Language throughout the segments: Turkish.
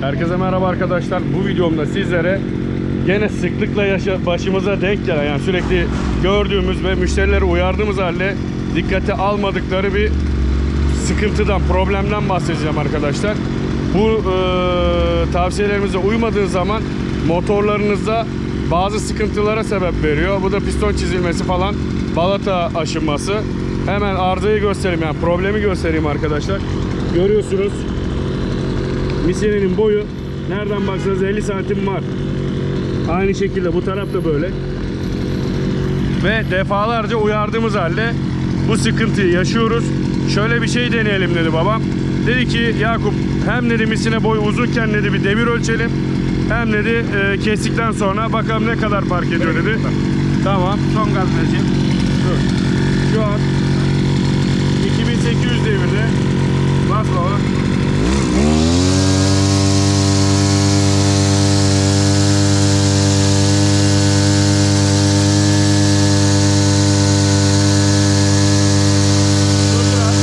Herkese merhaba arkadaşlar. Bu videomda sizlere gene sıklıkla yaşa başımıza denk gelen yani sürekli gördüğümüz ve müşterileri uyardığımız halde dikkate almadıkları bir sıkıntıdan, problemden bahsedeceğim arkadaşlar. Bu e, tavsiyelerimize uymadığınız zaman motorlarınızda bazı sıkıntılara sebep veriyor. Bu da piston çizilmesi falan, balata aşınması. Hemen arızayı göstereyim yani problemi göstereyim arkadaşlar. Görüyorsunuz Misinenin boyu nereden baksanız 50 santim var. Aynı şekilde bu taraf da böyle. Ve defalarca uyardığımız halde bu sıkıntıyı yaşıyoruz. Şöyle bir şey deneyelim dedi babam. Dedi ki Yakup hem dedi misine boyu uzunken dedi bir devir ölçelim. Hem dedi e, kestikten sonra bakalım ne kadar fark ediyor dedi. Tamam. Son gaz vereceğim. Dur. Şu an 2800 devirde. Bas baba. Dur biraz.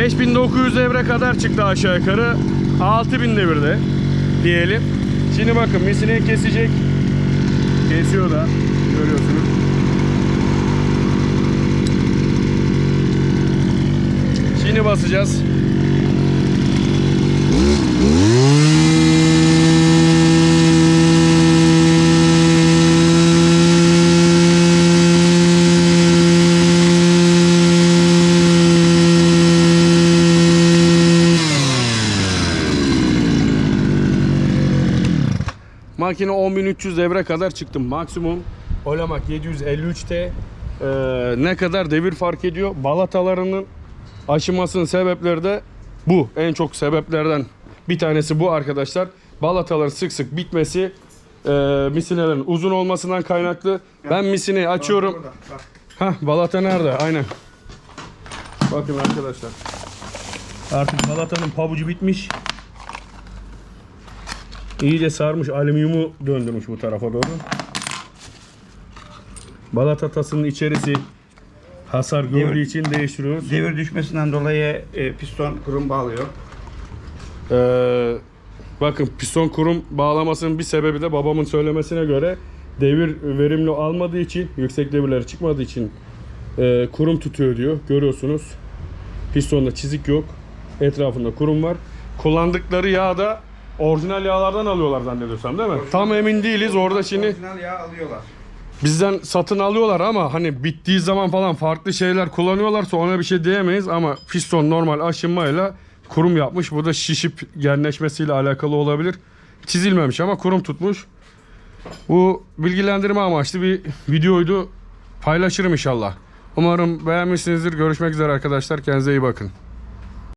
5900 devre kadar çıktı aşağı yukarı. 6000 devirde diyelim. Şimdi bakın misineyi kesecek. Kesiyor da görüyorsunuz. Şimdi basacağız. Makine 10.300 devre kadar çıktım. Maksimum Olamak 753T ee, ne kadar devir fark ediyor. Balatalarının aşınmasının sebepleri de bu. En çok sebeplerden bir tanesi bu arkadaşlar. Balataların sık sık bitmesi e, misinelerin uzun olmasından kaynaklı. Ben misineyi açıyorum. Hah balata nerede? Aynen. Bakın arkadaşlar. Artık balatanın pabucu bitmiş. İyice sarmış. Alüminyumu döndürmüş bu tarafa doğru. Balata tasının içerisi hasar gördüğü Devir- için değiştiriyoruz. Devir düşmesinden dolayı e, piston kurum bağlıyor. Ee, bakın piston kurum bağlamasının bir sebebi de babamın söylemesine göre devir verimli almadığı için, yüksek devirleri çıkmadığı için e, kurum tutuyor diyor. Görüyorsunuz. Pistonda çizik yok. Etrafında kurum var. Kullandıkları yağ da orijinal yağlardan alıyorlar zannediyorsam değil mi? Tam emin değiliz. Orada şimdi Orijinal yağ alıyorlar. bizden satın alıyorlar ama hani bittiği zaman falan farklı şeyler kullanıyorlarsa ona bir şey diyemeyiz ama piston normal aşınmayla kurum yapmış. Bu da şişip genleşmesiyle alakalı olabilir. Çizilmemiş ama kurum tutmuş. Bu bilgilendirme amaçlı bir videoydu. Paylaşırım inşallah. Umarım beğenmişsinizdir. Görüşmek üzere arkadaşlar. Kendinize iyi bakın.